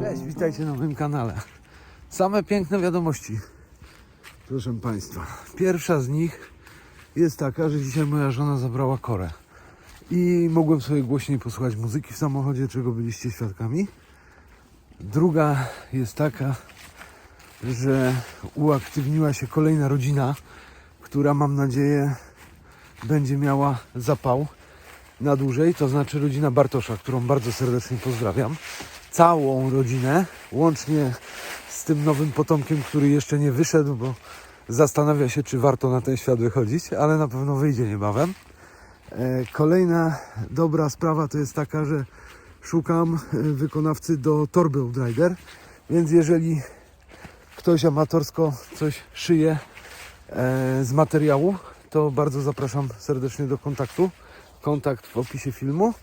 Cześć, witajcie na moim kanale. Same piękne wiadomości, proszę Państwa. Pierwsza z nich jest taka, że dzisiaj moja żona zabrała korę. I mogłem sobie głośniej posłuchać muzyki w samochodzie, czego byliście świadkami. Druga jest taka, że uaktywniła się kolejna rodzina, która mam nadzieję będzie miała zapał na dłużej, to znaczy rodzina Bartosza, którą bardzo serdecznie pozdrawiam. Całą rodzinę, łącznie z tym nowym potomkiem, który jeszcze nie wyszedł, bo zastanawia się, czy warto na ten świat wychodzić, ale na pewno wyjdzie niebawem. E, Kolejna dobra sprawa to jest taka, że szukam e, wykonawcy do torby Outrider, więc jeżeli ktoś amatorsko coś szyje e, z materiału, to bardzo zapraszam serdecznie do kontaktu. Kontakt w opisie filmu.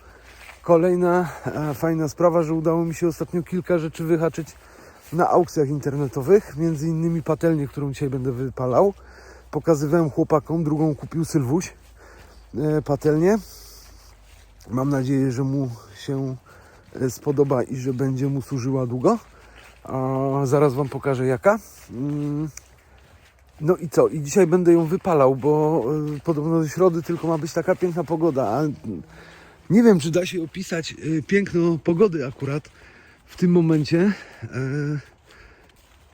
Kolejna e, fajna sprawa, że udało mi się ostatnio kilka rzeczy wyhaczyć na aukcjach internetowych, między innymi patelnię, którą dzisiaj będę wypalał. Pokazywałem chłopakom, drugą kupił Sylwuś e, patelnię. Mam nadzieję, że mu się spodoba i że będzie mu służyła długo. Zaraz Wam pokażę jaka. Mm. No i co? I dzisiaj będę ją wypalał, bo y, podobno do środy tylko ma być taka piękna pogoda. Nie wiem, czy da się opisać y, piękno pogody akurat w tym momencie. E,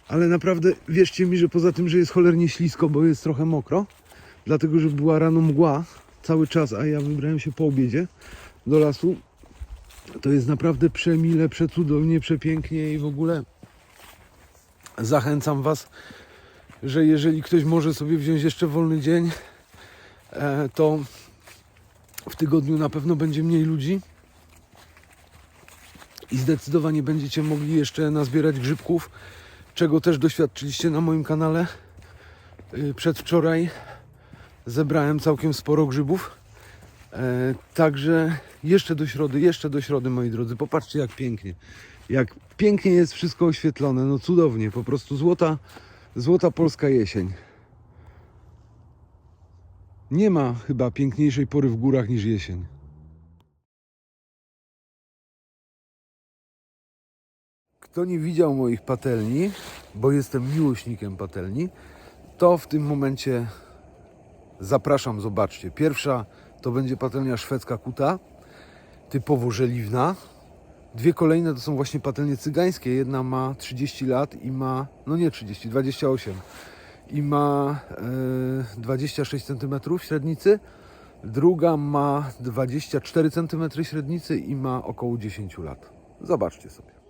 ale naprawdę wierzcie mi, że poza tym, że jest cholernie ślisko, bo jest trochę mokro, dlatego że była rano mgła cały czas, a ja wybrałem się po obiedzie do lasu. To jest naprawdę przemile, przecudownie, przepięknie i w ogóle zachęcam Was że jeżeli ktoś może sobie wziąć jeszcze wolny dzień, e, to w tygodniu na pewno będzie mniej ludzi i zdecydowanie będziecie mogli jeszcze nazbierać grzybków, czego też doświadczyliście na moim kanale. Y, Przedwczoraj zebrałem całkiem sporo grzybów. E, Także jeszcze do środy, jeszcze do środy, moi drodzy. Popatrzcie, jak pięknie. Jak pięknie jest wszystko oświetlone. No cudownie, po prostu złota, złota polska jesień. Nie ma chyba piękniejszej pory w górach niż jesień. Kto nie widział moich patelni, bo jestem miłośnikiem patelni, to w tym momencie zapraszam, zobaczcie. Pierwsza to będzie patelnia szwedzka kuta, typowo żeliwna. Dwie kolejne to są właśnie patelnie cygańskie. Jedna ma 30 lat i ma, no nie 30, 28 i ma e, 26 cm średnicy. Druga ma 24 cm średnicy i ma około 10 lat. Zobaczcie sobie.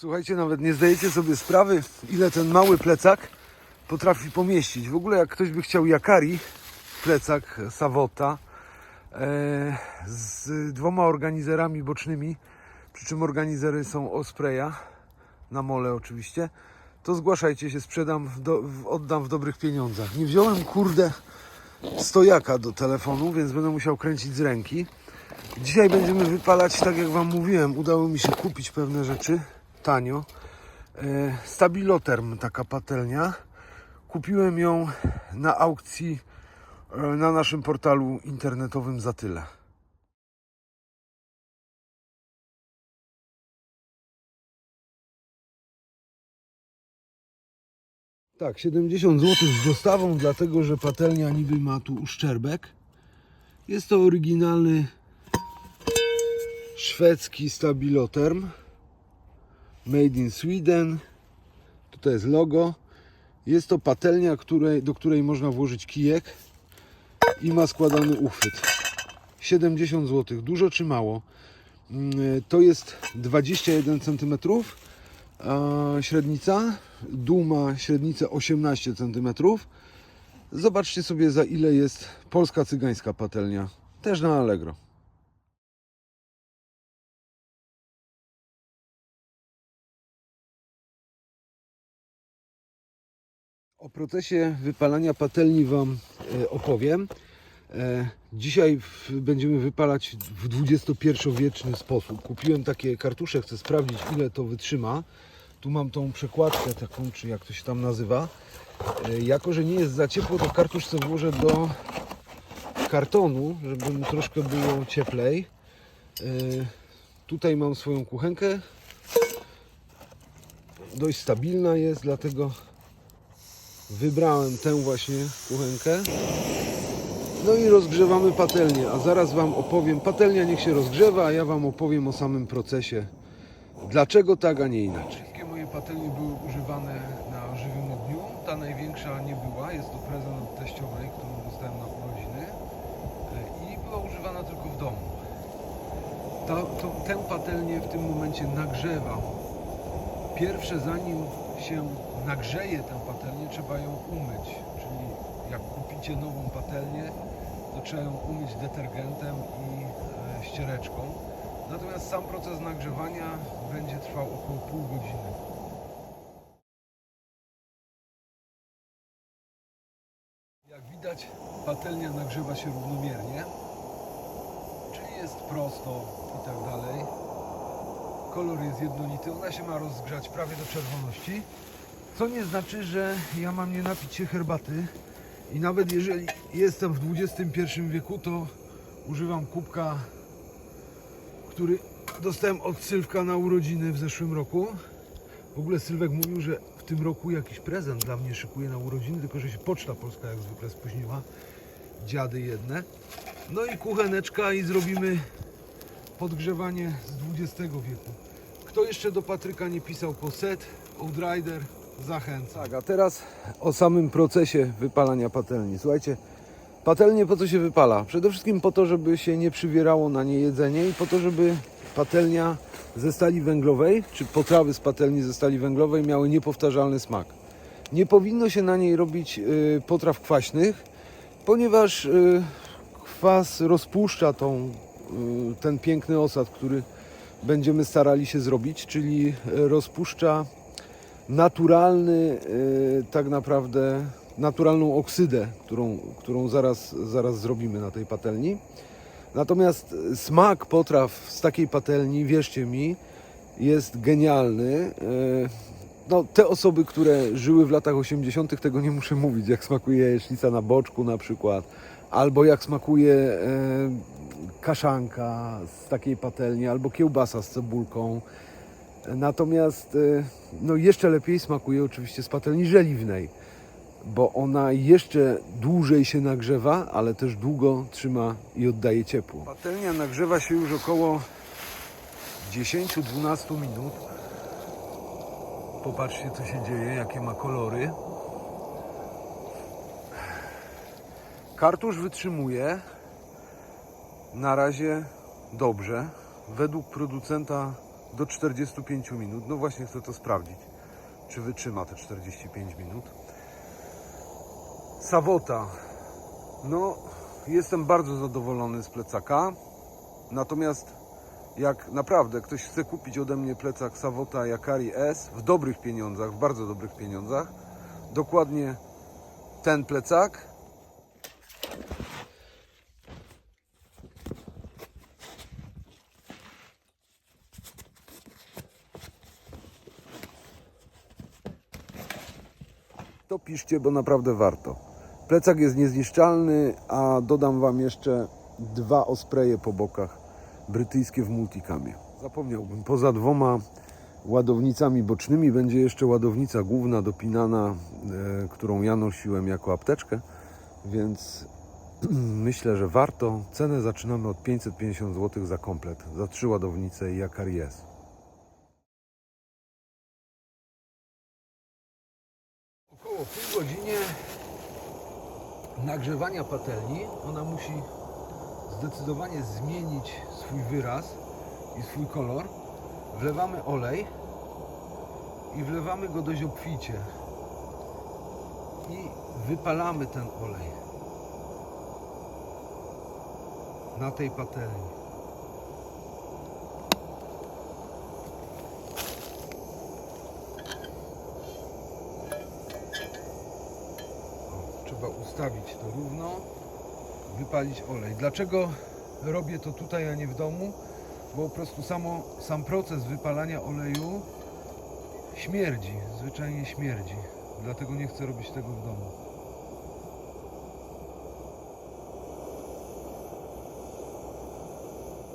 Słuchajcie, nawet nie zdajecie sobie sprawy, ile ten mały plecak potrafi pomieścić. W ogóle, jak ktoś by chciał Yakari, plecak Savota e, z dwoma organizerami bocznymi, przy czym organizery są Ospreya, na mole oczywiście, to zgłaszajcie się, sprzedam, do, oddam w dobrych pieniądzach. Nie wziąłem, kurde, stojaka do telefonu, więc będę musiał kręcić z ręki. Dzisiaj będziemy wypalać, tak jak Wam mówiłem, udało mi się kupić pewne rzeczy tanio. E, Stabiloterm, taka patelnia. Kupiłem ją na aukcji e, na naszym portalu internetowym za tyle. Tak, 70 zł z dostawą, dlatego że patelnia niby ma tu uszczerbek. Jest to oryginalny szwedzki stabiloterm. Made in Sweden. Tutaj jest logo. Jest to patelnia, której, do której można włożyć kijek i ma składany uchwyt. 70 zł. Dużo czy mało? Mm, To jest 21 cm średnica. Dół ma średnicę 18 cm. Zobaczcie sobie za ile jest polska cygańska patelnia. Też na Allegro. O procesie wypalania patelni Wam e, opowiem. E, Dzisiaj będziemy wypalać w XXI-wieczny sposób. Kupiłem takie kartusze, chcę sprawdzić ile to wytrzyma. Tu mam tą przekładkę taką, czy jak to się tam nazywa. E, Jako, że nie jest za ciepło, to kartusz sobie włożę do kartonu, żeby mu troszkę było cieplej. Tutaj mam swoją kuchenkę. Dość stabilna jest, dlatego wybrałem tę właśnie kuchenkę. No i rozgrzewamy patelnię, a zaraz Wam opowiem. Patelnia niech się rozgrzewa, a ja Wam opowiem o samym procesie. Dlaczego tak, a nie inaczej. Wszystkie moje patelnie były używane na żywym ogniu. Ta największa nie była. Jest to prezent od teściowej, którą dostałem na urodziny. E, I była używana tylko w domu. Ta, to, tę patelnię w tym momencie nagrzewam. Pierwsze, zanim się nagrzeje tę patelnię, trzeba ją umyć. Czyli jak kupicie nową patelnię, to trzeba ją umyć detergentem i e, ściereczką. Natomiast sam proces nagrzewania będzie trwał około pół godziny. Jak widać, patelnia nagrzewa się równomiernie, czyli jest prosto i tak dalej. Kolor jest jednolity, ona się ma rozgrzać prawie do czerwoności. Co nie znaczy, że ja mam nie napić się herbaty. I nawet jeżeli jestem w XXI wieku, to używam kubka, który dostałem od Sylwka na urodziny w zeszłym roku. W ogóle Sylwek mówił, że w tym roku jakiś prezent dla mnie szykuje na urodziny, tylko że się Poczta Polska jak zwykle spóźniła. Dziady jedne. No i kucheneczka i zrobimy podgrzewanie z XX wieku. Kto jeszcze do Patryka nie pisał po set, Outrider, zachęcam. Tak, a teraz o samym procesie wypalania patelni. Słuchajcie, patelnię po co się wypala? Przede wszystkim po to, żeby się nie przywierało na nie jedzenie i po to, żeby patelnia ze stali węglowej, czy potrawy z patelni ze stali węglowej miały niepowtarzalny smak. Nie powinno się na niej robić y, potraw kwaśnych, ponieważ y, kwas rozpuszcza tą, ten piękny osad, który będziemy starali się zrobić, czyli y, rozpuszcza naturalny, y, tak naprawdę naturalną oksydę, którą, którą zaraz, zaraz zrobimy na tej patelni. Natomiast smak potraw z takiej patelni, wierzcie mi, jest genialny. Y, No, te osoby, które żyły w latach 80., tego nie muszę mówić, jak smakuje jajecznica na boczku na przykład, albo jak smakuje e, kaszanka z takiej patelni, albo kiełbasa z cebulką. Natomiast e, no jeszcze lepiej smakuje oczywiście z patelni żeliwnej, bo ona jeszcze dłużej się nagrzewa, ale też długo trzyma i oddaje ciepło. Patelnia nagrzewa się już około 10-12 minut. Popatrzcie co się dzieje, jakie ma kolory. Kartusz wytrzymuje na razie dobrze. Według producenta do 45 minut. No właśnie chcę to sprawdzić, czy wytrzyma te 45 minut. Sawota. No, jestem bardzo zadowolony z plecaka. Natomiast jak naprawdę ktoś chce kupić ode mnie plecak Savota Yakari S w dobrych pieniądzach, w bardzo dobrych pieniądzach, dokładnie ten plecak. Piszcie, bo naprawdę warto. Plecak jest niezniszczalny, a dodam Wam jeszcze dwa ospreje po bokach, brytyjskie w multicamie. Zapomniałbym, poza dwoma ładownicami bocznymi będzie jeszcze ładownica główna dopinana, e, którą ja nosiłem jako apteczkę, więc myślę, że warto. Cenę zaczynamy od 550 zł za komplet, za trzy ładownice i Yakari S. Około godzinie nagrzewania patelni ona musi zdecydowanie zmienić swój wyraz i swój kolor. Wlewamy olej i wlewamy go dość obficie. I wypalamy ten olej na tej patelni. Trzeba ustawić to równo, wypalić olej. Dlaczego robię to tutaj, a nie w domu? Bo po prostu samo, sam proces wypalania oleju śmierdzi, zwyczajnie śmierdzi. Dlatego nie chcę robić tego w domu.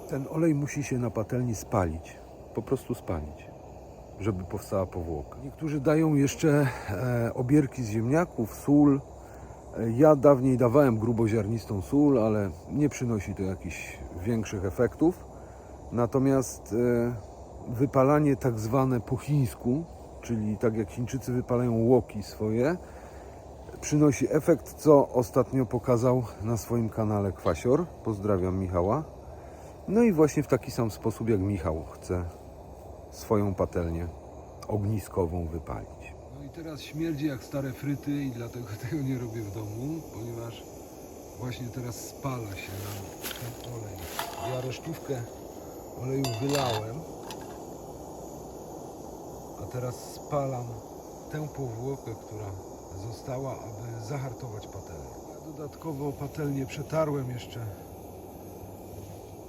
Ten olej musi się na patelni spalić. Po prostu spalić, żeby powstała powłoka. Niektórzy dają jeszcze e, obierki z ziemniaków, sól. Ja dawniej dawałem gruboziarnistą sól, ale nie przynosi to jakichś większych efektów. Natomiast e, wypalanie tak zwane po chińsku, czyli tak jak Chińczycy wypalają łoki swoje, przynosi efekt, co ostatnio pokazał na swoim kanale Kwasior. Pozdrawiam Michała. No i właśnie w taki sam sposób jak Michał chce swoją patelnię ogniskową wypalić. Teraz śmierdzi jak stare fryty i dlatego tego nie robię w domu, ponieważ właśnie teraz spala się nam ten olej. Ja resztówkę oleju wylałem, a teraz spalam tę powłokę, która została, aby zahartować patelnię. Ja dodatkowo patelnię przetarłem jeszcze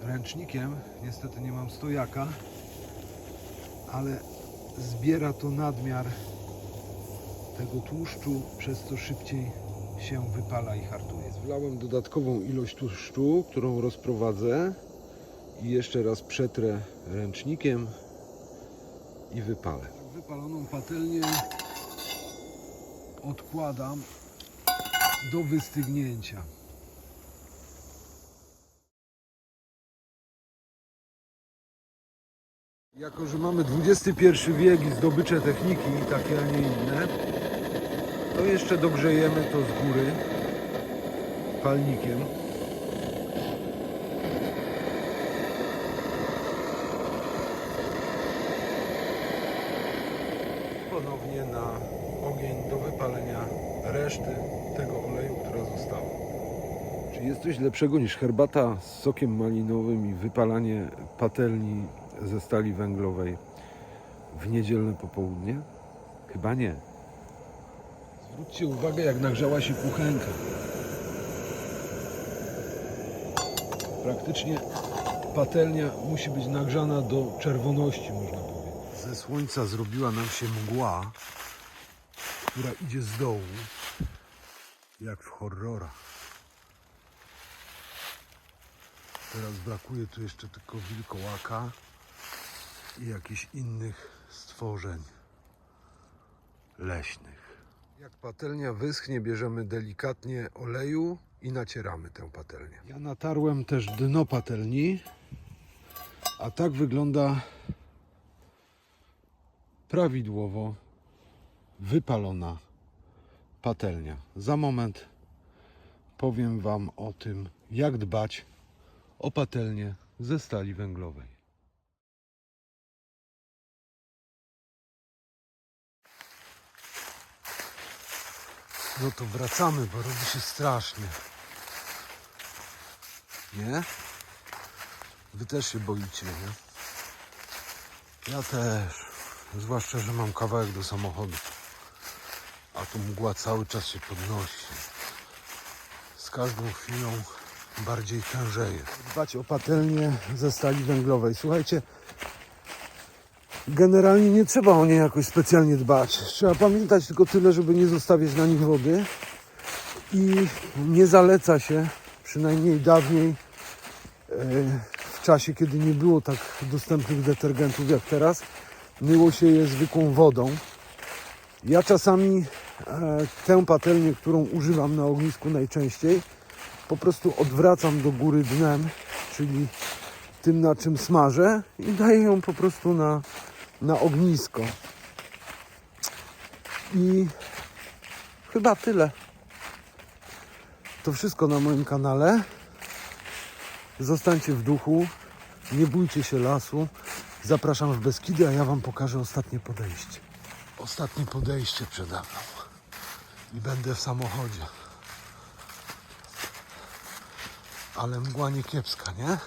ręcznikiem. Niestety nie mam stojaka, ale zbiera to nadmiar tego tłuszczu, przez co szybciej się wypala i hartuje. Wlałem dodatkową ilość tłuszczu, którą rozprowadzę i jeszcze raz przetrę ręcznikiem i wypalę. Wypaloną patelnię odkładam do wystygnięcia. Jako, że mamy XXI wiek i zdobycze techniki, takie, a nie inne, to jeszcze dogrzejemy to z góry palnikiem. Ponownie na ogień do wypalenia reszty tego oleju, która została. Czy jest coś lepszego niż herbata z sokiem malinowym i wypalanie patelni ze stali węglowej w niedzielne popołudnie? Chyba nie. Zwróćcie uwagę, jak nagrzała się kuchenka. Praktycznie patelnia musi być nagrzana do czerwoności, można powiedzieć. Ze słońca zrobiła nam się mgła, która idzie z dołu, jak w horrorach. Teraz brakuje tu jeszcze tylko wilkołaka i jakichś innych stworzeń leśnych. Jak patelnia wyschnie, bierzemy delikatnie oleju i nacieramy tę patelnię. Ja natarłem też dno patelni, a tak wygląda prawidłowo wypalona patelnia. Za moment powiem Wam o tym, jak dbać o patelnię ze stali węglowej. No to wracamy, bo robi się strasznie. Nie? Wy też się boicie, nie? Ja też. Zwłaszcza, że mam kawałek do samochodu. A tu mgła cały czas się podnosi. Z każdą chwilą bardziej tężeje. Dbać o patelnię ze stali węglowej. Słuchajcie, generalnie nie trzeba o nie jakoś specjalnie dbać. Trzeba pamiętać tylko tyle, żeby nie zostawiać na nich wody. I nie zaleca się, przynajmniej dawniej, e, w czasie, kiedy nie było tak dostępnych detergentów jak teraz, myło się je zwykłą wodą. Ja czasami e, tę patelnię, którą używam na ognisku najczęściej, po prostu odwracam do góry dnem, czyli tym na czym smażę i daję ją po prostu na, na ognisko. I chyba tyle. To wszystko na moim kanale. Zostańcie w duchu, nie bójcie się lasu. Zapraszam w Beskidy, a ja Wam pokażę ostatnie podejście. Ostatnie podejście przede mną. I będę w samochodzie. Ale mgła nie kiepska, nie?